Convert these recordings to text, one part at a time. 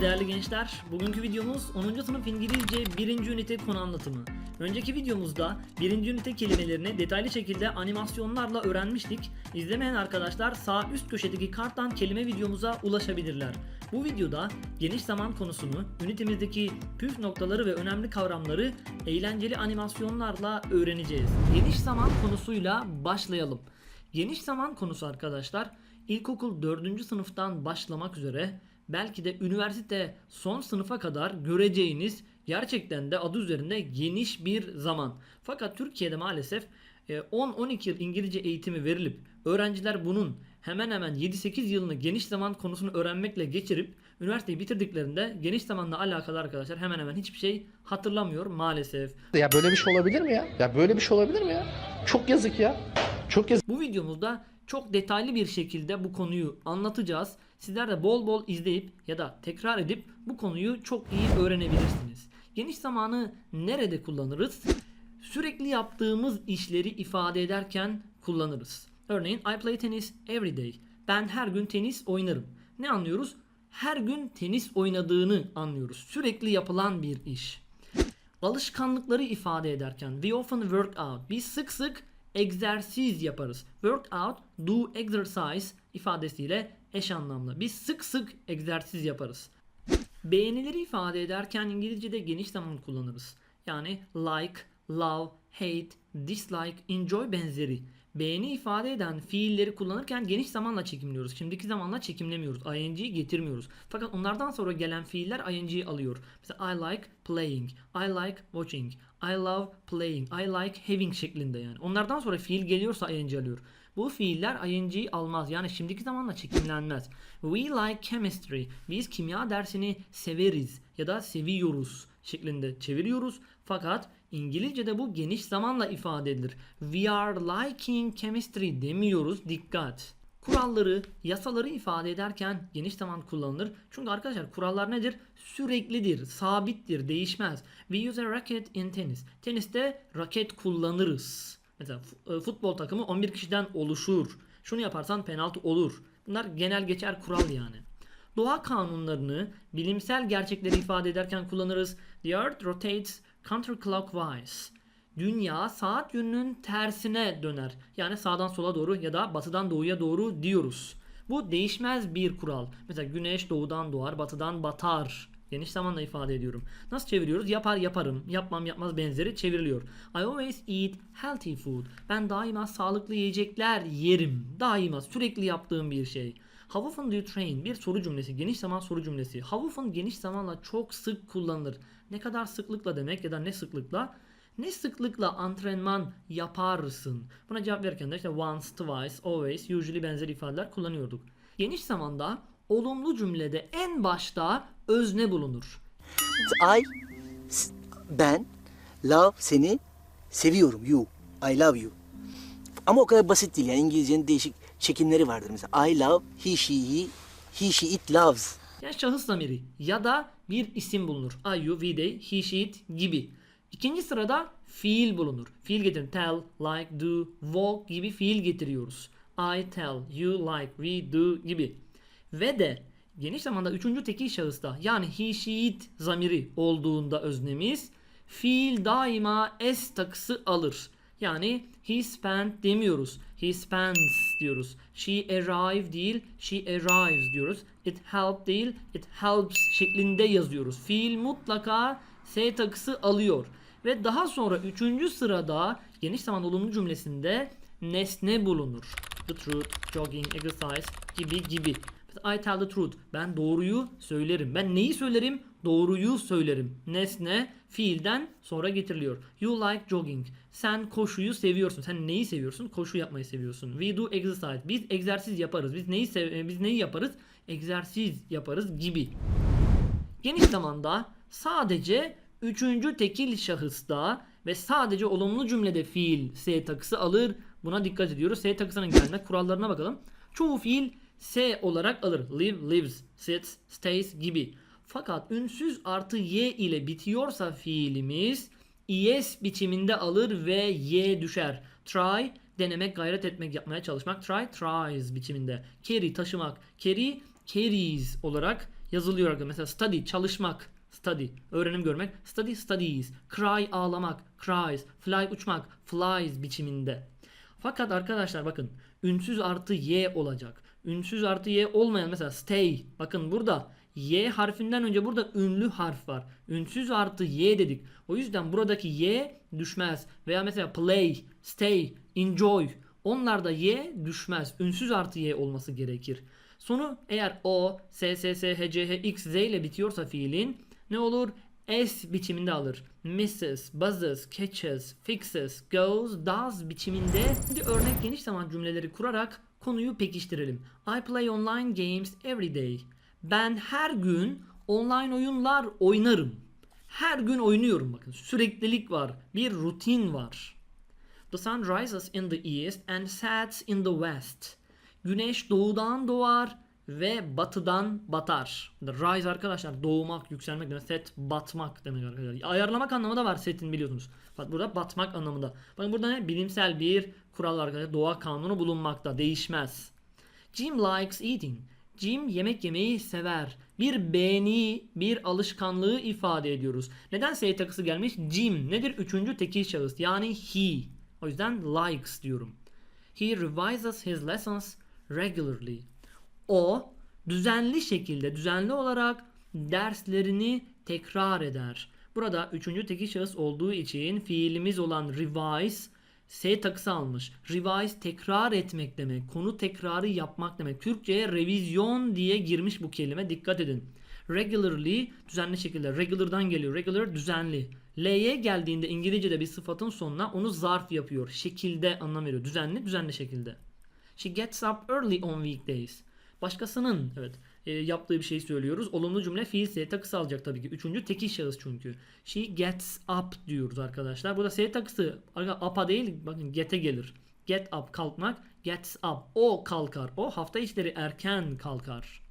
Değerli gençler. Bugünkü videomuz 10. sınıf İngilizce 1. ünite konu anlatımı. Önceki videomuzda 1. ünite kelimelerini detaylı şekilde animasyonlarla öğrenmiştik. İzlemeyen arkadaşlar sağ üst köşedeki karttan kelime videomuza ulaşabilirler. Bu videoda geniş zaman konusunu, ünitemizdeki püf noktaları ve önemli kavramları eğlenceli animasyonlarla öğreneceğiz. Geniş zaman konusuyla başlayalım. Geniş zaman konusu arkadaşlar ilkokul 4. sınıftan başlamak üzere belki de üniversite son sınıfa kadar göreceğiniz gerçekten de adı üzerinde geniş bir zaman. Fakat Türkiye'de maalesef e, 10-12 yıl İngilizce eğitimi verilip öğrenciler bunun hemen hemen 7-8 yılını geniş zaman konusunu öğrenmekle geçirip üniversiteyi bitirdiklerinde geniş zamanla alakalı arkadaşlar hemen hemen hiçbir şey hatırlamıyor maalesef. Ya böyle bir şey olabilir mi ya? Ya böyle bir şey olabilir mi ya? Çok yazık ya. Çok yazık. Bu videomuzda çok detaylı bir şekilde bu konuyu anlatacağız. Sizler de bol bol izleyip ya da tekrar edip bu konuyu çok iyi öğrenebilirsiniz. Geniş zamanı nerede kullanırız? Sürekli yaptığımız işleri ifade ederken kullanırız. Örneğin I play tennis every day. Ben her gün tenis oynarım. Ne anlıyoruz? Her gün tenis oynadığını anlıyoruz. Sürekli yapılan bir iş. Alışkanlıkları ifade ederken we often work out. Biz sık sık egzersiz yaparız. Work out, do exercise ifadesiyle eş anlamlı. Biz sık sık egzersiz yaparız. Beğenileri ifade ederken İngilizce'de geniş zaman kullanırız. Yani like, love, hate, dislike, enjoy benzeri. Beğeni ifade eden fiilleri kullanırken geniş zamanla çekimliyoruz. Şimdiki zamanla çekimlemiyoruz. ing'yi getirmiyoruz. Fakat onlardan sonra gelen fiiller ing'yi alıyor. Mesela I like playing, I like watching, I love playing, I like having şeklinde yani. Onlardan sonra fiil geliyorsa ing alıyor. Bu fiiller ing'yi almaz. Yani şimdiki zamanla çekimlenmez. We like chemistry. Biz kimya dersini severiz ya da seviyoruz şeklinde çeviriyoruz. Fakat İngilizce'de bu geniş zamanla ifade edilir. We are liking chemistry demiyoruz. Dikkat. Kuralları, yasaları ifade ederken geniş zaman kullanılır. Çünkü arkadaşlar kurallar nedir? Süreklidir, sabittir, değişmez. We use a racket in tennis. Teniste raket kullanırız. Mesela e, futbol takımı 11 kişiden oluşur. Şunu yaparsan penaltı olur. Bunlar genel geçer kural yani. Doğa kanunlarını bilimsel gerçekleri ifade ederken kullanırız. The Earth rotates counterclockwise. Dünya saat yönünün tersine döner. Yani sağdan sola doğru ya da batıdan doğuya doğru diyoruz. Bu değişmez bir kural. Mesela güneş doğudan doğar, batıdan batar. Geniş zamanla ifade ediyorum. Nasıl çeviriyoruz? Yapar yaparım, yapmam yapmaz benzeri çevriliyor. I always eat healthy food. Ben daima sağlıklı yiyecekler yerim. Daima sürekli yaptığım bir şey. How often do you train? Bir soru cümlesi, geniş zaman soru cümlesi. How often geniş zamanla çok sık kullanılır. Ne kadar sıklıkla demek ya da ne sıklıkla? Ne sıklıkla antrenman yaparsın? Buna cevap verirken de işte once, twice, always, usually benzer ifadeler kullanıyorduk. Geniş zamanda olumlu cümlede en başta özne bulunur. I, ben, love seni seviyorum. You, I love you. Ama o kadar basit değil yani İngilizcenin değişik çekimleri vardır. Mesela I love, he, she, he, he, she, it loves. Yani şahıs zamiri ya da bir isim bulunur. I, you, we, they, he, she, it gibi. İkinci sırada fiil bulunur. Fiil getirin. Tell, like, do, walk gibi fiil getiriyoruz. I tell, you like, we do gibi. Ve de geniş zamanda üçüncü tekil şahısta yani he, she, it zamiri olduğunda öznemiz fiil daima s takısı alır. Yani he spent demiyoruz. He spends diyoruz. She arrived değil, she arrives diyoruz. It helped değil, it helps şeklinde yazıyoruz. Fiil mutlaka s takısı alıyor. Ve daha sonra üçüncü sırada geniş zaman olumlu cümlesinde nesne bulunur. The truth, jogging, exercise gibi gibi. I tell the truth. Ben doğruyu söylerim. Ben neyi söylerim? Doğruyu söylerim. Nesne fiilden sonra getiriliyor. You like jogging. Sen koşuyu seviyorsun. Sen neyi seviyorsun? Koşu yapmayı seviyorsun. We do exercise. Biz egzersiz yaparız. Biz neyi sev- biz neyi yaparız? Egzersiz yaparız gibi. Geniş zamanda sadece üçüncü tekil şahısta ve sadece olumlu cümlede fiil S takısı alır. Buna dikkat ediyoruz. S takısının gelme kurallarına bakalım. Çoğu fiil S olarak alır. Live, lives, sits, stays gibi. Fakat ünsüz artı Y ile bitiyorsa fiilimiz es biçiminde alır ve Y düşer. Try denemek, gayret etmek, yapmaya çalışmak. Try, tries biçiminde. Carry taşımak. Carry, carries olarak yazılıyor. Mesela study çalışmak, study öğrenim görmek, study studies, cry ağlamak, cries, fly uçmak, flies biçiminde. Fakat arkadaşlar bakın ünsüz artı y olacak. Ünsüz artı y olmayan mesela stay. Bakın burada y harfinden önce burada ünlü harf var. Ünsüz artı y dedik. O yüzden buradaki y düşmez. Veya mesela play, stay, enjoy. Onlarda y düşmez. Ünsüz artı y olması gerekir. Sonu eğer o, s, s, s, h, c, h, x, z ile bitiyorsa fiilin ne olur? S biçiminde alır. Misses, buzzes, catches, fixes, goes, does biçiminde. Şimdi örnek geniş zaman cümleleri kurarak konuyu pekiştirelim. I play online games every day. Ben her gün online oyunlar oynarım. Her gün oynuyorum bakın. Süreklilik var. Bir rutin var. The sun rises in the east and sets in the west. Güneş doğudan doğar ve batıdan batar. The rise arkadaşlar doğmak, yükselmek demek. Set batmak demek arkadaşlar. Ayarlamak anlamı da var setin biliyorsunuz. Bak burada batmak anlamında. Bakın burada ne? Bilimsel bir kural arkadaşlar. Doğa kanunu bulunmakta. Değişmez. Jim likes eating. Jim yemek yemeyi sever. Bir beğeni, bir alışkanlığı ifade ediyoruz. Neden S takısı gelmiş? Jim nedir? Üçüncü tekil şahıs. Yani he. O yüzden likes diyorum. He revises his lessons regularly. O düzenli şekilde, düzenli olarak derslerini tekrar eder. Burada üçüncü tekil şahıs olduğu için fiilimiz olan revise S takısı almış. Revise tekrar etmek demek. Konu tekrarı yapmak demek. Türkçe'ye revizyon diye girmiş bu kelime. Dikkat edin. Regularly düzenli şekilde. Regular'dan geliyor. Regular düzenli. L'ye geldiğinde İngilizce'de bir sıfatın sonuna onu zarf yapıyor. Şekilde anlam veriyor. Düzenli, düzenli şekilde. She gets up early on weekdays. Başkasının evet e, yaptığı bir şey söylüyoruz. Olumlu cümle fiil S takısı alacak tabii ki. Üçüncü tekil şahıs çünkü. She gets up diyoruz arkadaşlar. Burada S takısı up'a değil bakın get'e gelir. Get up kalkmak. Gets up. O kalkar. O hafta içleri erken kalkar.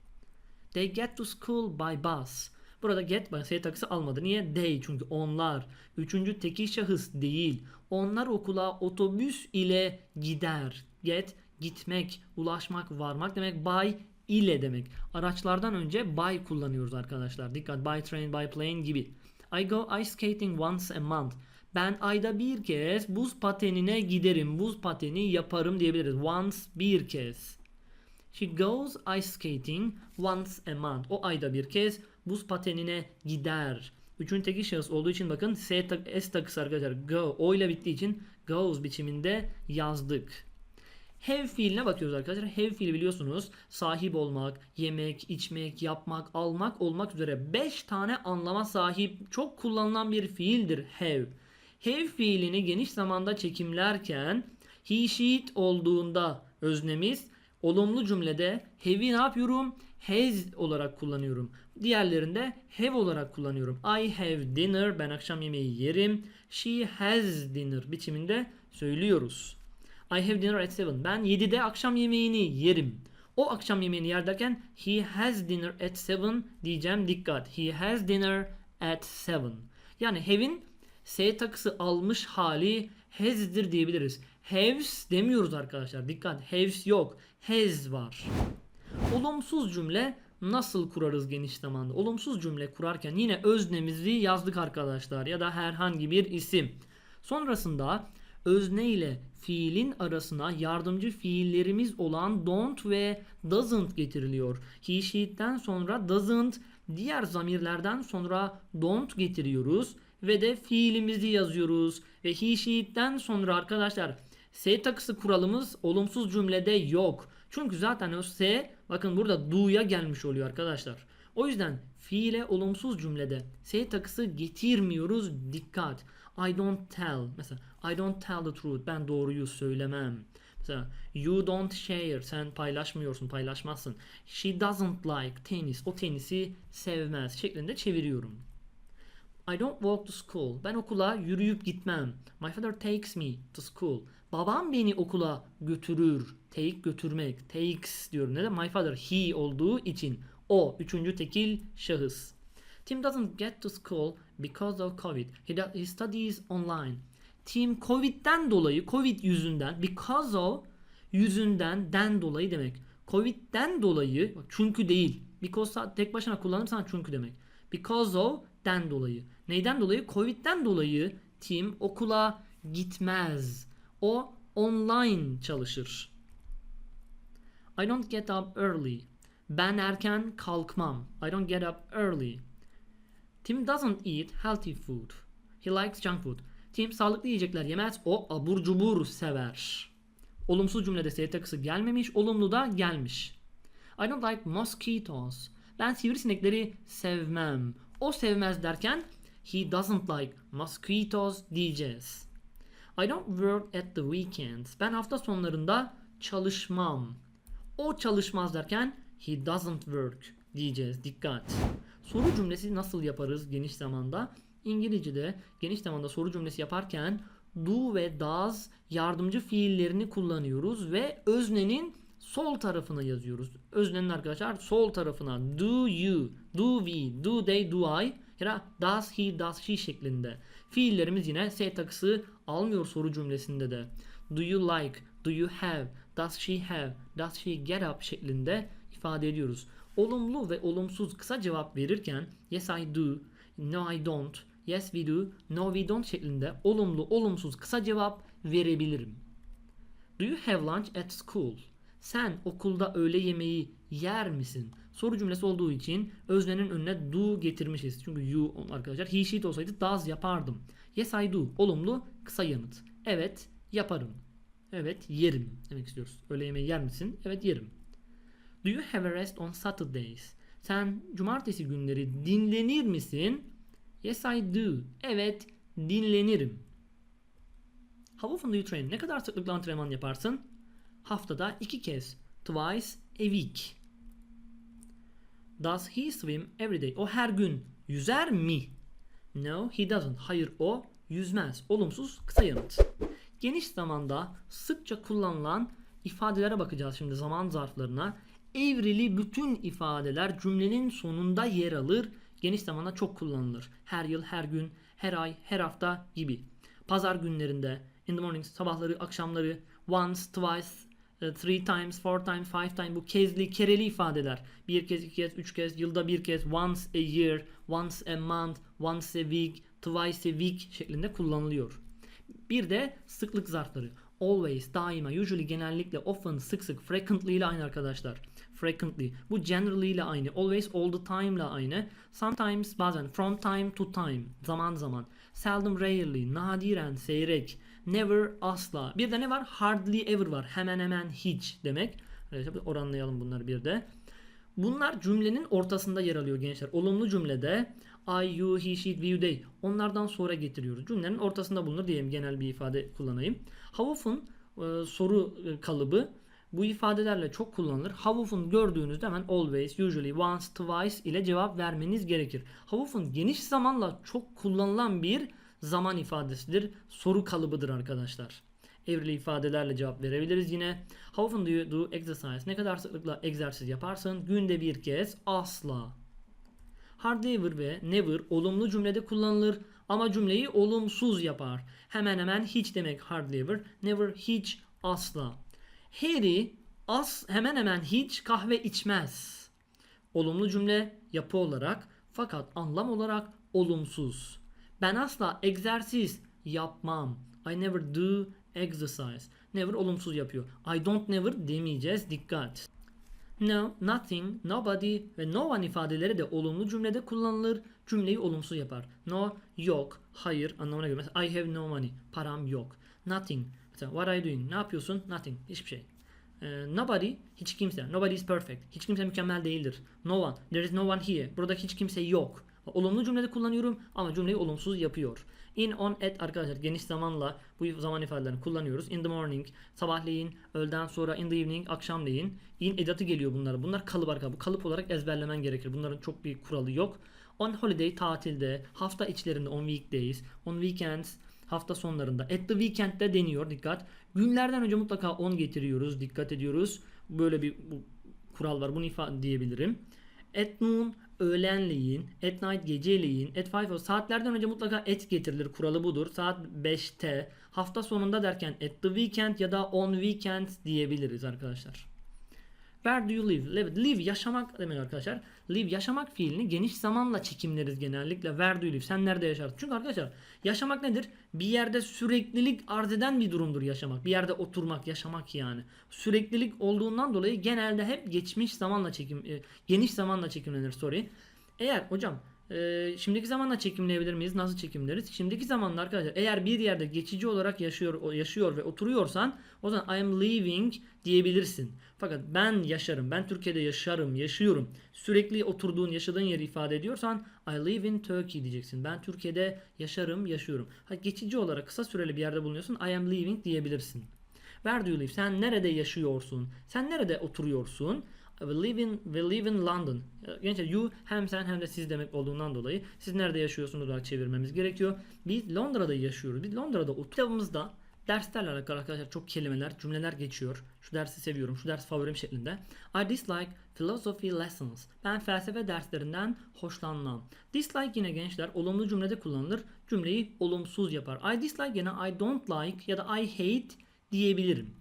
They get to school by bus. Burada get S takısı almadı. Niye? They çünkü onlar. Üçüncü tekil şahıs değil. Onlar okula otobüs ile gider. Get gitmek, ulaşmak, varmak demek. By ile demek. Araçlardan önce by kullanıyoruz arkadaşlar. Dikkat by train, by plane gibi. I go ice skating once a month. Ben ayda bir kez buz patenine giderim. Buz pateni yaparım diyebiliriz. Once bir kez. She goes ice skating once a month. O ayda bir kez buz patenine gider. Üçüncü tekil şahıs olduğu için bakın S, tak S takısı arkadaşlar. Go. O ile bittiği için goes biçiminde yazdık. Have fiiline bakıyoruz arkadaşlar. Have fiili biliyorsunuz sahip olmak, yemek, içmek, yapmak, almak olmak üzere 5 tane anlama sahip çok kullanılan bir fiildir have. Have fiilini geniş zamanda çekimlerken he she it olduğunda öznemiz olumlu cümlede have'i ne yapıyorum? Has olarak kullanıyorum. Diğerlerinde have olarak kullanıyorum. I have dinner. Ben akşam yemeği yerim. She has dinner biçiminde söylüyoruz. I have dinner at 7. Ben 7'de akşam yemeğini yerim. O akşam yemeğini yer derken he has dinner at 7 diyeceğim dikkat. He has dinner at 7. Yani have'in S takısı almış hali has'dir diyebiliriz. Haves demiyoruz arkadaşlar. Dikkat. Haves yok. Has var. Olumsuz cümle nasıl kurarız geniş zamanda? Olumsuz cümle kurarken yine öznemizi yazdık arkadaşlar ya da herhangi bir isim. Sonrasında özne ile fiilin arasına yardımcı fiillerimiz olan don't ve doesn't getiriliyor. He she'den sonra doesn't, diğer zamirlerden sonra don't getiriyoruz ve de fiilimizi yazıyoruz. Ve he she'den sonra arkadaşlar S takısı kuralımız olumsuz cümlede yok. Çünkü zaten o S bakın burada do'ya gelmiş oluyor arkadaşlar. O yüzden fiile olumsuz cümlede S takısı getirmiyoruz. Dikkat. I don't tell. Mesela I don't tell the truth. Ben doğruyu söylemem. Mesela you don't share. Sen paylaşmıyorsun, paylaşmazsın. She doesn't like tennis. O tenisi sevmez şeklinde çeviriyorum. I don't walk to school. Ben okula yürüyüp gitmem. My father takes me to school. Babam beni okula götürür. Take götürmek. Takes diyorum. Neden? My father he olduğu için. O üçüncü tekil şahıs. Tim doesn't get to school because of COVID. He, he studies online. Tim Covid'den dolayı, Covid yüzünden, because of yüzünden, den dolayı demek. Covid'den dolayı, çünkü değil. Because tek başına kullanırsan çünkü demek. Because of den dolayı. Neyden dolayı? Covid'den dolayı Tim okula gitmez. O online çalışır. I don't get up early. Ben erken kalkmam. I don't get up early. Tim doesn't eat healthy food. He likes junk food. Tim sağlıklı yiyecekler yemez. O abur cubur sever. Olumsuz cümlede S takısı gelmemiş. Olumlu da gelmiş. I don't like mosquitoes. Ben sivrisinekleri sevmem. O sevmez derken he doesn't like mosquitoes diyeceğiz. I don't work at the weekends. Ben hafta sonlarında çalışmam. O çalışmaz derken he doesn't work diyeceğiz. Dikkat. Soru cümlesi nasıl yaparız geniş zamanda? İngilizce'de geniş zamanda soru cümlesi yaparken do ve does yardımcı fiillerini kullanıyoruz ve öznenin sol tarafına yazıyoruz. Öznenin arkadaşlar sol tarafına do you, do we, do they, do I ya does he, does she şeklinde. Fiillerimiz yine S takısı almıyor soru cümlesinde de. Do you like, do you have, does she have, does she get up şeklinde ifade ediyoruz. Olumlu ve olumsuz kısa cevap verirken yes I do, no I don't, yes we do, no we don't şeklinde olumlu olumsuz kısa cevap verebilirim. Do you have lunch at school? Sen okulda öğle yemeği yer misin? Soru cümlesi olduğu için öznenin önüne do getirmişiz. Çünkü you arkadaşlar he she olsaydı does yapardım. Yes I do. Olumlu kısa yanıt. Evet yaparım. Evet yerim demek istiyoruz. Öğle yemeği yer misin? Evet yerim. Do you have a rest on Saturdays? Sen cumartesi günleri dinlenir misin? Yes I do. Evet dinlenirim. How often do you train? Ne kadar sıklıkla antrenman yaparsın? Haftada iki kez. Twice a week. Does he swim every day? O her gün yüzer mi? No, he doesn't. Hayır o yüzmez. Olumsuz kısa yanıt. Geniş zamanda sıkça kullanılan ifadelere bakacağız şimdi zaman zarflarına. Evrili bütün ifadeler cümlenin sonunda yer alır. Geniş zamanda çok kullanılır. Her yıl, her gün, her ay, her hafta gibi. Pazar günlerinde, in the mornings, sabahları, akşamları, once, twice, e, three times, four times, five times bu kezli, kereli ifadeler. Bir kez, iki kez, üç kez, yılda bir kez, once a year, once a month, once a week, twice a week şeklinde kullanılıyor. Bir de sıklık zarfları. Always, daima, usually, genellikle, often, sık sık, frequently ile aynı arkadaşlar. Frequently. Bu generally ile aynı. Always, all the time ile aynı. Sometimes, bazen, from time to time. Zaman zaman. Seldom, rarely, nadiren, seyrek. Never, asla. Bir de ne var? Hardly ever var. Hemen hemen hiç demek. Oranlayalım bunları bir de. Bunlar cümlenin ortasında yer alıyor gençler. Olumlu cümlede I, you, he, she, we, they onlardan sonra getiriyoruz. Cümlenin ortasında bulunur diyelim genel bir ifade kullanayım. How often e, soru e, kalıbı bu ifadelerle çok kullanılır. How often gördüğünüzde hemen always, usually, once, twice ile cevap vermeniz gerekir. How often geniş zamanla çok kullanılan bir zaman ifadesidir. Soru kalıbıdır arkadaşlar. Evrili ifadelerle cevap verebiliriz yine. How often do you do exercise? Ne kadar sıklıkla egzersiz yaparsın? Günde bir kez. Asla. Hardly ever ve never olumlu cümlede kullanılır ama cümleyi olumsuz yapar. Hemen hemen hiç demek hardly ever, never hiç asla. Harry as hemen hemen hiç kahve içmez. Olumlu cümle yapı olarak fakat anlam olarak olumsuz. Ben asla egzersiz yapmam. I never do exercise. Never olumsuz yapıyor. I don't never demeyeceğiz. Dikkat. No, nothing, nobody ve no one ifadeleri de olumlu cümlede kullanılır. Cümleyi olumsuz yapar. No, yok, hayır anlamına göre. Mesela I have no money. Param yok. Nothing. Mesela what are you doing? Ne yapıyorsun? Nothing. Hiçbir şey. Ee, nobody, hiç kimse. Nobody is perfect. Hiç kimse mükemmel değildir. No one. There is no one here. Burada hiç kimse yok. Olumlu cümlede kullanıyorum ama cümleyi olumsuz yapıyor. In, on, at arkadaşlar geniş zamanla bu zaman ifadelerini kullanıyoruz. In the morning, sabahleyin, öğleden sonra, in the evening, akşamleyin. In edatı geliyor bunlara. Bunlar kalıp arkadaşlar. Bu kalıp olarak ezberlemen gerekir. Bunların çok bir kuralı yok. On holiday, tatilde, hafta içlerinde, on weekdays, on weekends, hafta sonlarında. At the weekend'de deniyor. Dikkat. Günlerden önce mutlaka on getiriyoruz. Dikkat ediyoruz. Böyle bir bu kural var. Bunu ifade diyebilirim. At noon öğlenleyin, at night geceleyin, at 5 o saatlerden önce mutlaka at getirilir. Kuralı budur. Saat 5'te. Hafta sonunda derken at the weekend ya da on weekend diyebiliriz arkadaşlar. Where do you live? Live, live yaşamak demek arkadaşlar. Live yaşamak fiilini geniş zamanla çekimleriz genellikle. Where do you live? Sen nerede yaşarsın? Çünkü arkadaşlar yaşamak nedir? Bir yerde süreklilik arz eden bir durumdur yaşamak. Bir yerde oturmak, yaşamak yani. Süreklilik olduğundan dolayı genelde hep geçmiş zamanla çekim, e, geniş zamanla çekimlenir sorry. Eğer hocam e, şimdiki zamanla çekimleyebilir miyiz? Nasıl çekimleriz? Şimdiki zamanla arkadaşlar eğer bir yerde geçici olarak yaşıyor yaşıyor ve oturuyorsan o zaman I am living diyebilirsin. Fakat ben yaşarım, ben Türkiye'de yaşarım, yaşıyorum. Sürekli oturduğun, yaşadığın yeri ifade ediyorsan I live in Turkey diyeceksin. Ben Türkiye'de yaşarım, yaşıyorum. Ha, geçici olarak kısa süreli bir yerde bulunuyorsun. I am living diyebilirsin. Where do you live? Sen nerede yaşıyorsun? Sen nerede oturuyorsun? We live in, we live in London. Gençler you hem sen hem de siz demek olduğundan dolayı siz nerede yaşıyorsunuz olarak çevirmemiz gerekiyor. Biz Londra'da yaşıyoruz. Biz Londra'da oturuyoruz. Kitabımızda derslerle alakalı arkadaşlar çok kelimeler, cümleler geçiyor. Şu dersi seviyorum, şu ders favorim şeklinde. I dislike philosophy lessons. Ben felsefe derslerinden hoşlanmam. Dislike yine gençler olumlu cümlede kullanılır. Cümleyi olumsuz yapar. I dislike yine I don't like ya da I hate diyebilirim.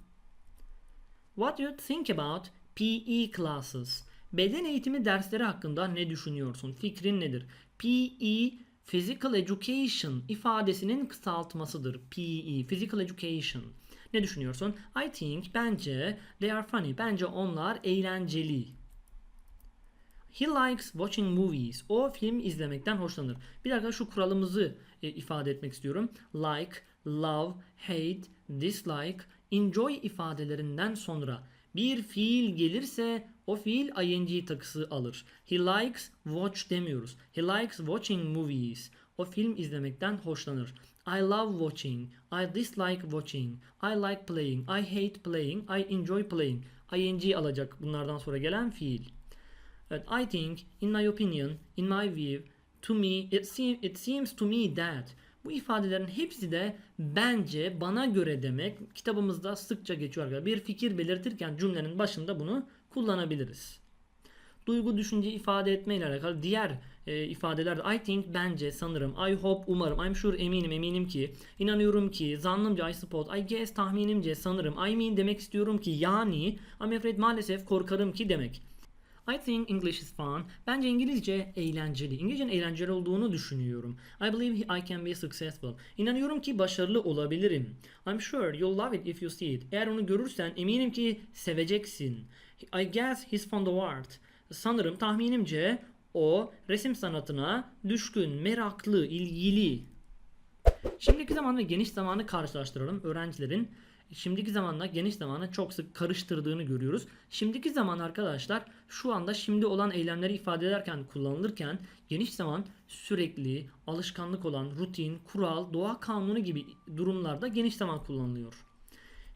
What do you think about PE classes? Beden eğitimi dersleri hakkında ne düşünüyorsun? Fikrin nedir? PE Physical Education ifadesinin kısaltmasıdır. PE Physical Education. Ne düşünüyorsun? I think bence they are funny. Bence onlar eğlenceli. He likes watching movies. O film izlemekten hoşlanır. Bir dakika şu kuralımızı e, ifade etmek istiyorum. Like, love, hate, dislike, enjoy ifadelerinden sonra bir fiil gelirse o fiil ing takısı alır. He likes watch demiyoruz. He likes watching movies. O film izlemekten hoşlanır. I love watching. I dislike watching. I like playing. I hate playing. I enjoy playing. ing alacak bunlardan sonra gelen fiil. Evet, I think, in my opinion, in my view, to me, it, seem, it seems to me that. Bu ifadelerin hepsi de bence, bana göre demek. Kitabımızda sıkça geçiyor. Bir fikir belirtirken cümlenin başında bunu kullanabiliriz. Duygu, düşünce ifade etme ile alakalı diğer e, ifadeler de I think, bence, sanırım, I hope, umarım, I'm sure, eminim, eminim ki, inanıyorum ki, zannımca, I suppose, I guess, tahminimce, sanırım, I mean demek istiyorum ki, yani, I'm afraid, maalesef, korkarım ki demek. I think English is fun. Bence İngilizce eğlenceli. İngilizcenin eğlenceli olduğunu düşünüyorum. I believe I can be successful. İnanıyorum ki başarılı olabilirim. I'm sure you'll love it if you see it. Eğer onu görürsen eminim ki seveceksin. I guess he's fond of art. Sanırım tahminimce o resim sanatına düşkün, meraklı, ilgili. Şimdiki zaman ve geniş zamanı karşılaştıralım. Öğrencilerin şimdiki zamanla geniş zamanı çok sık karıştırdığını görüyoruz. Şimdiki zaman arkadaşlar şu anda şimdi olan eylemleri ifade ederken kullanılırken geniş zaman sürekli, alışkanlık olan, rutin, kural, doğa kanunu gibi durumlarda geniş zaman kullanılıyor.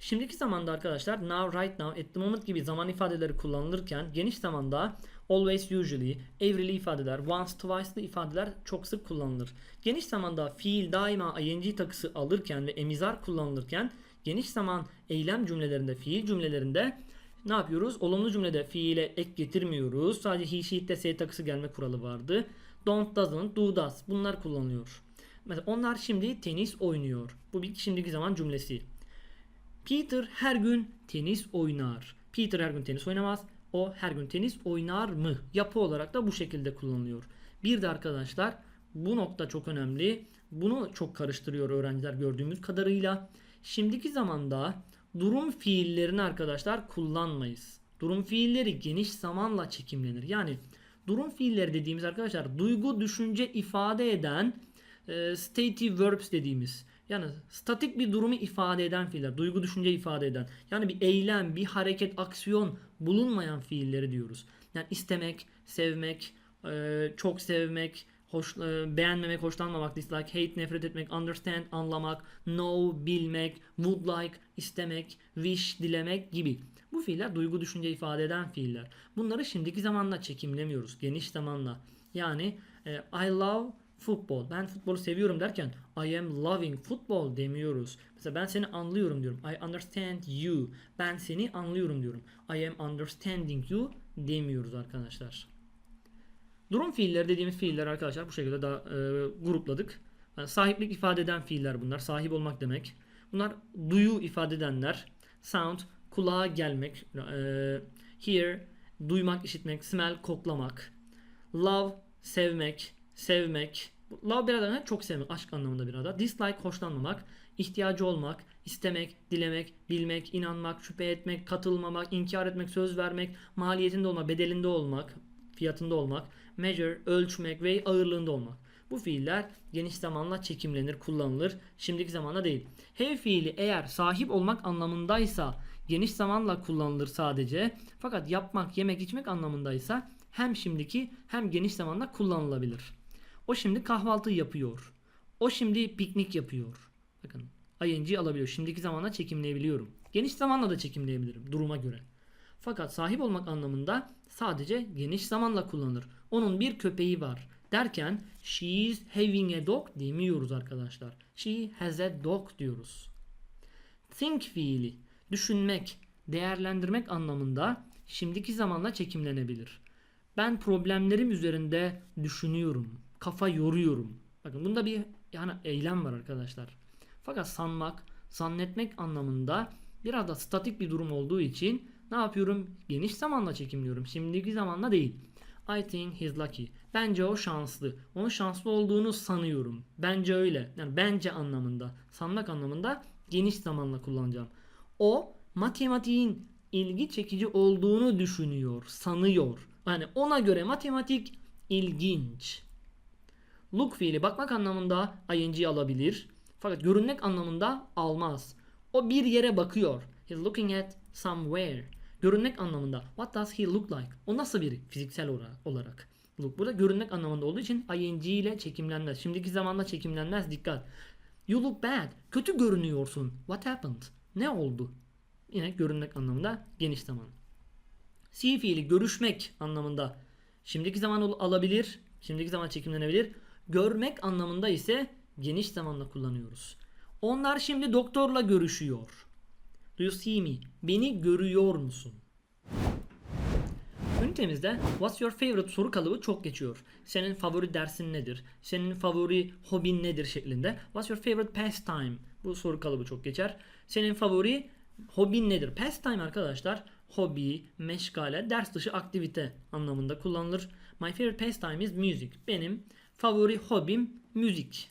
Şimdiki zamanda arkadaşlar now, right now, at the moment gibi zaman ifadeleri kullanılırken geniş zamanda always, usually, every'li ifadeler, once, twice'lı ifadeler çok sık kullanılır. Geniş zamanda fiil daima ing takısı alırken ve emizar kullanılırken geniş zaman eylem cümlelerinde, fiil cümlelerinde ne yapıyoruz? Olumlu cümlede fiile ek getirmiyoruz. Sadece he, she'de s takısı gelme kuralı vardı. Don't, doesn't, do, does. Bunlar kullanılıyor. Mesela onlar şimdi tenis oynuyor. Bu bir şimdiki zaman cümlesi. Peter her gün tenis oynar. Peter her gün tenis oynamaz. O her gün tenis oynar mı? Yapı olarak da bu şekilde kullanılıyor. Bir de arkadaşlar bu nokta çok önemli. Bunu çok karıştırıyor öğrenciler gördüğümüz kadarıyla. Şimdiki zamanda durum fiillerini arkadaşlar kullanmayız. Durum fiilleri geniş zamanla çekimlenir. Yani durum fiilleri dediğimiz arkadaşlar duygu, düşünce ifade eden e, stative verbs dediğimiz yani statik bir durumu ifade eden fiiller, duygu düşünce ifade eden. Yani bir eylem, bir hareket, aksiyon bulunmayan fiilleri diyoruz. Yani istemek, sevmek, e, çok sevmek, hoş, e, beğenmemek, hoşlanmamak, dislike, hate, nefret etmek, understand, anlamak, know, bilmek, would like, istemek, wish, dilemek gibi. Bu fiiller duygu düşünce ifade eden fiiller. Bunları şimdiki zamanla çekimlemiyoruz. Geniş zamanla. Yani e, I love football. Ben futbolu seviyorum derken I am loving football demiyoruz. Mesela ben seni anlıyorum diyorum. I understand you. Ben seni anlıyorum diyorum. I am understanding you demiyoruz arkadaşlar. Durum fiilleri dediğimiz fiiller arkadaşlar bu şekilde da e, grupladık. Yani sahiplik ifade eden fiiller bunlar. Sahip olmak demek. Bunlar duyu ifade edenler. Sound, kulağa gelmek. E, Hear, duymak, işitmek. Smell, koklamak. Love, sevmek, sevmek. Love bir arada çok sevmek, aşk anlamında bir arada. Dislike, hoşlanmamak. ihtiyacı olmak, istemek, dilemek, bilmek, inanmak, şüphe etmek, katılmamak, inkar etmek, söz vermek, maliyetinde olmak, bedelinde olmak, fiyatında olmak, measure, ölçmek ve ağırlığında olmak. Bu fiiller geniş zamanla çekimlenir, kullanılır. Şimdiki zamanda değil. Have fiili eğer sahip olmak anlamındaysa geniş zamanla kullanılır sadece. Fakat yapmak, yemek, içmek anlamındaysa hem şimdiki hem geniş zamanla kullanılabilir. O şimdi kahvaltı yapıyor. O şimdi piknik yapıyor. Bakın ing alabiliyor. Şimdiki zamanla çekimleyebiliyorum. Geniş zamanla da çekimleyebilirim duruma göre. Fakat sahip olmak anlamında sadece geniş zamanla kullanılır. Onun bir köpeği var derken she's having a dog demiyoruz arkadaşlar. She has a dog diyoruz. Think fiili düşünmek, değerlendirmek anlamında şimdiki zamanla çekimlenebilir. Ben problemlerim üzerinde düşünüyorum, kafa yoruyorum. Bakın bunda bir yani eylem var arkadaşlar. Fakat sanmak, zannetmek anlamında biraz da statik bir durum olduğu için ne yapıyorum? Geniş zamanla çekimliyorum. Şimdiki zamanla değil. I think he's lucky. Bence o şanslı. Onun şanslı olduğunu sanıyorum. Bence öyle. Yani bence anlamında. Sanmak anlamında geniş zamanla kullanacağım. O matematiğin ilgi çekici olduğunu düşünüyor, sanıyor. Yani ona göre matematik ilginç. Look fiili bakmak anlamında ing alabilir. Fakat görünmek anlamında almaz. O bir yere bakıyor. He's looking at somewhere. Görünmek anlamında. What does he look like? O nasıl biri fiziksel olarak? Look burada görünmek anlamında olduğu için ing ile çekimlenmez. Şimdiki zamanda çekimlenmez. Dikkat. You look bad. Kötü görünüyorsun. What happened? Ne oldu? Yine görünmek anlamında geniş zaman. See fiili görüşmek anlamında. Şimdiki zaman alabilir. Şimdiki zaman çekimlenebilir. Görmek anlamında ise geniş zamanla kullanıyoruz. Onlar şimdi doktorla görüşüyor. Do you see me? Beni görüyor musun? Ünitemizde What's your favorite soru kalıbı çok geçiyor. Senin favori dersin nedir? Senin favori hobin nedir şeklinde. What's your favorite pastime? Bu soru kalıbı çok geçer. Senin favori hobin nedir? Pastime arkadaşlar hobi, meşgale, ders dışı aktivite anlamında kullanılır. My favorite pastime is music. Benim favori hobim müzik.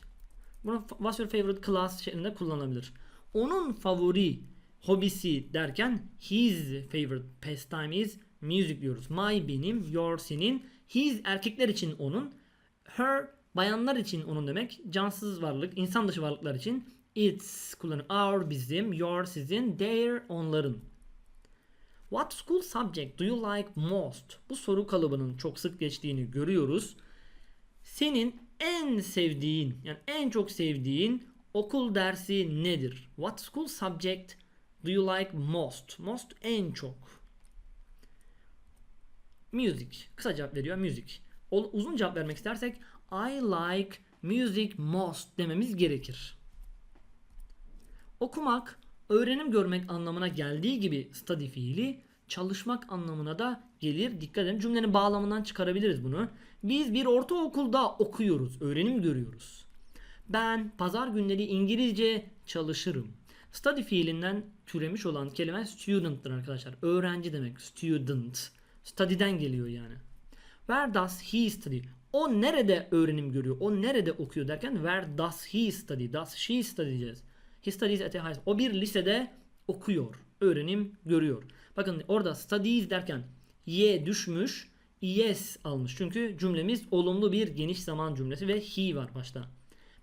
Bunu what's your favorite class şeklinde kullanılabilir. Onun favori hobisi derken his favorite pastime is music diyoruz. My benim, your senin, his erkekler için onun, her bayanlar için onun demek. Cansız varlık, insan dışı varlıklar için its kullanır. Our bizim, your sizin, their onların. What school subject do you like most? Bu soru kalıbının çok sık geçtiğini görüyoruz. Senin en sevdiğin, yani en çok sevdiğin okul dersi nedir? What school subject do you like most? Most en çok. Music. Kısa cevap veriyor music. Uzun cevap vermek istersek I like music most dememiz gerekir. Okumak, öğrenim görmek anlamına geldiği gibi study fiili çalışmak anlamına da gelir. Dikkat edin cümlenin bağlamından çıkarabiliriz bunu. Biz bir ortaokulda okuyoruz, öğrenim görüyoruz. Ben pazar günleri İngilizce çalışırım. Study fiilinden türemiş olan kelime student'tır arkadaşlar. Öğrenci demek. Student. Study'den geliyor yani. Where does he study? O nerede öğrenim görüyor? O nerede okuyor derken where does he study? Does she study diyeceğiz. He studies at a high school. O bir lisede okuyor. Öğrenim görüyor. Bakın orada studies derken y düşmüş. Yes almış. Çünkü cümlemiz olumlu bir geniş zaman cümlesi ve he var başta.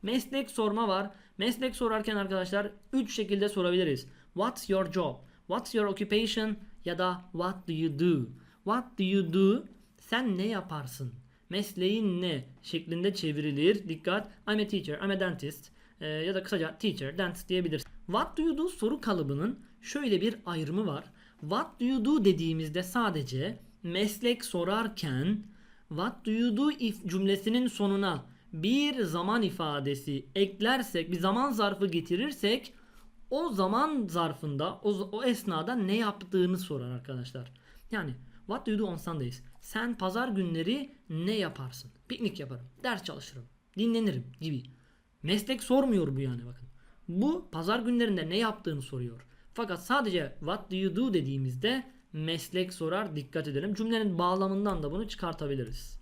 Meslek sorma var. Meslek sorarken arkadaşlar 3 şekilde sorabiliriz. What's your job? What's your occupation? Ya da what do you do? What do you do? Sen ne yaparsın? Mesleğin ne? şeklinde çevrilir. Dikkat. I'm a teacher, I'm a dentist. Ee, ya da kısaca teacher, dentist diyebilirsin. What do you do soru kalıbının şöyle bir ayrımı var. What do you do dediğimizde sadece meslek sorarken what do you do if cümlesinin sonuna bir zaman ifadesi eklersek, bir zaman zarfı getirirsek o zaman zarfında, o, o esnada ne yaptığını sorar arkadaşlar. Yani what do you do on Sundays? Sen pazar günleri ne yaparsın? Piknik yaparım, ders çalışırım, dinlenirim gibi. Meslek sormuyor bu yani bakın. Bu pazar günlerinde ne yaptığını soruyor. Fakat sadece what do you do dediğimizde meslek sorar dikkat edelim. Cümlenin bağlamından da bunu çıkartabiliriz.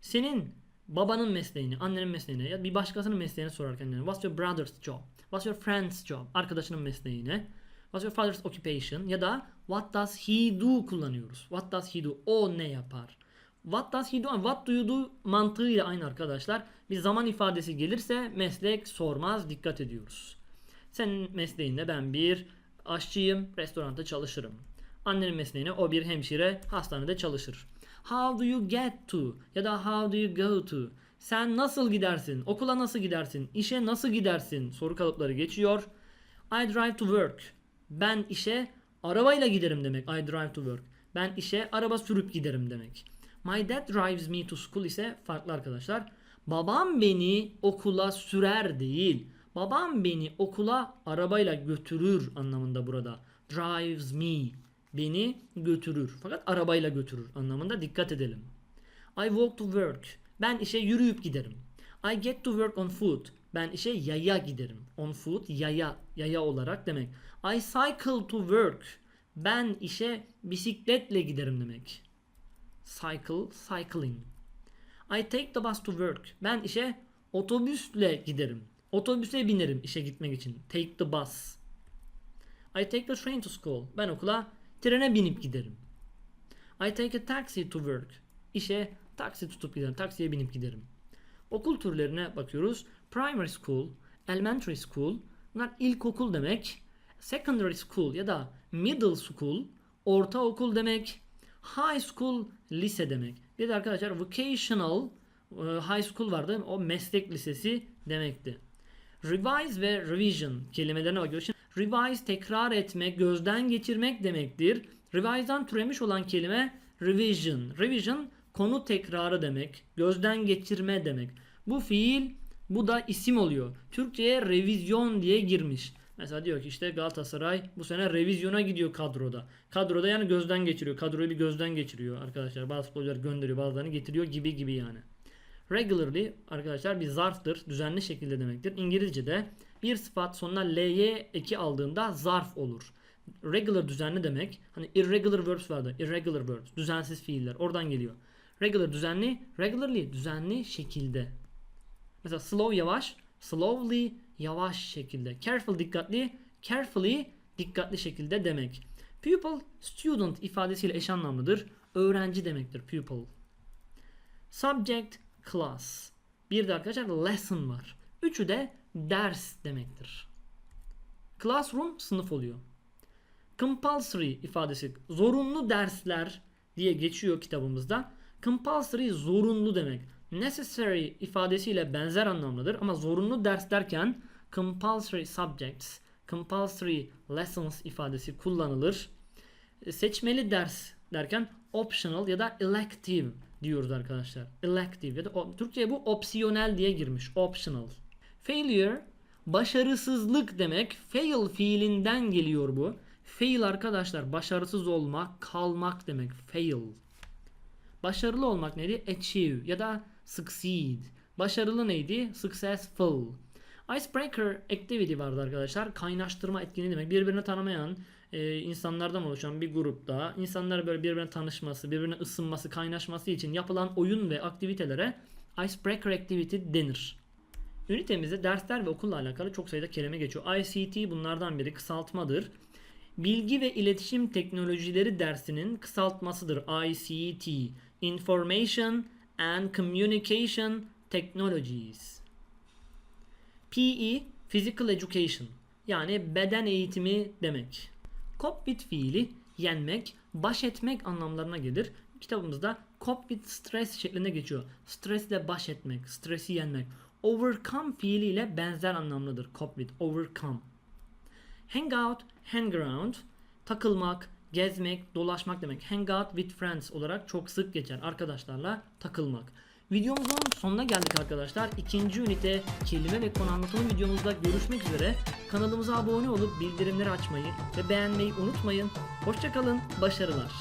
Senin babanın mesleğini, annenin mesleğini ya bir başkasının mesleğini sorarken yani what's your brother's job? What's your friend's job? Arkadaşının mesleğini. What's your father's occupation? Ya da what does he do kullanıyoruz. What does he do? O ne yapar? What does he do? What do you do mantığıyla aynı arkadaşlar. Bir zaman ifadesi gelirse meslek sormaz dikkat ediyoruz. Senin mesleğinde ben bir aşçıyım, restoranda çalışırım. Annenin mesleğine o bir hemşire, hastanede çalışır. How do you get to ya da how do you go to? Sen nasıl gidersin? Okula nasıl gidersin? İşe nasıl gidersin? Soru kalıpları geçiyor. I drive to work. Ben işe arabayla giderim demek. I drive to work. Ben işe araba sürüp giderim demek. My dad drives me to school ise farklı arkadaşlar. Babam beni okula sürer değil. Babam beni okula arabayla götürür anlamında burada. Drives me. Beni götürür. Fakat arabayla götürür anlamında dikkat edelim. I walk to work. Ben işe yürüyüp giderim. I get to work on foot. Ben işe yaya giderim. On foot yaya yaya olarak demek. I cycle to work. Ben işe bisikletle giderim demek. Cycle, cycling. I take the bus to work. Ben işe otobüsle giderim. Otobüse binerim işe gitmek için. Take the bus. I take the train to school. Ben okula trene binip giderim. I take a taxi to work. İşe taksi tutup giderim. Taksiye binip giderim. Okul türlerine bakıyoruz. Primary school, elementary school. Bunlar ilkokul demek. Secondary school ya da middle school, ortaokul demek. High school, lise demek. Bir de arkadaşlar vocational e, high school vardı. O meslek lisesi demekti. Revise ve revision kelimelerine bakıyoruz. Revise tekrar etmek, gözden geçirmek demektir. Revise'dan türemiş olan kelime revision. Revision konu tekrarı demek, gözden geçirme demek. Bu fiil bu da isim oluyor. Türkçe'ye revizyon diye girmiş. Mesela diyor ki işte Galatasaray bu sene revizyona gidiyor kadroda. Kadroda yani gözden geçiriyor. Kadroyu bir gözden geçiriyor arkadaşlar. Bazı futbolcular gönderiyor bazılarını getiriyor gibi gibi yani. Regularly arkadaşlar bir zarftır. Düzenli şekilde demektir. İngilizce'de bir sıfat sonuna ly eki aldığında zarf olur. Regular düzenli demek. Hani irregular verbs vardı. Irregular verbs. Düzensiz fiiller. Oradan geliyor. Regular düzenli. Regularly düzenli şekilde. Mesela slow yavaş. Slowly yavaş şekilde. Careful dikkatli. Carefully dikkatli şekilde demek. Pupil student ifadesiyle eş anlamlıdır. Öğrenci demektir pupil. Subject class. Bir de arkadaşlar lesson var. Üçü de ders demektir. Classroom sınıf oluyor. Compulsory ifadesi zorunlu dersler diye geçiyor kitabımızda. Compulsory zorunlu demek. Necessary ifadesiyle benzer anlamlıdır ama zorunlu ders derken compulsory subjects, compulsory lessons ifadesi kullanılır. Seçmeli ders derken optional ya da elective diyoruz arkadaşlar. Elective ya da Türkçe'ye bu opsiyonel diye girmiş. Optional. Failure başarısızlık demek. Fail fiilinden geliyor bu. Fail arkadaşlar başarısız olmak, kalmak demek. Fail. Başarılı olmak neydi? Achieve ya da succeed. Başarılı neydi? Successful. Icebreaker activity vardı arkadaşlar. Kaynaştırma etkinliği demek. Birbirini tanımayan e, insanlardan oluşan bir grupta insanlar böyle birbirine tanışması, birbirine ısınması, kaynaşması için yapılan oyun ve aktivitelere icebreaker activity denir. Ünitemizde dersler ve okulla alakalı çok sayıda kelime geçiyor. ICT bunlardan biri kısaltmadır. Bilgi ve İletişim Teknolojileri dersinin kısaltmasıdır. ICT, Information and Communication Technologies. PE, Physical Education yani beden eğitimi demek. Cockpit fiili yenmek, baş etmek anlamlarına gelir. Kitabımızda cockpit stress şeklinde geçiyor. Stresle baş etmek, stresi yenmek. Overcome fiiliyle benzer anlamlıdır. Cockpit, overcome. Hangout, hangaround, takılmak, gezmek, dolaşmak demek. Hangout with friends olarak çok sık geçer. Arkadaşlarla takılmak. Videomuzun sonuna geldik arkadaşlar. İkinci ünite kelime ve konu anlatımı videomuzda görüşmek üzere. Kanalımıza abone olup bildirimleri açmayı ve beğenmeyi unutmayın. Hoşçakalın, başarılar.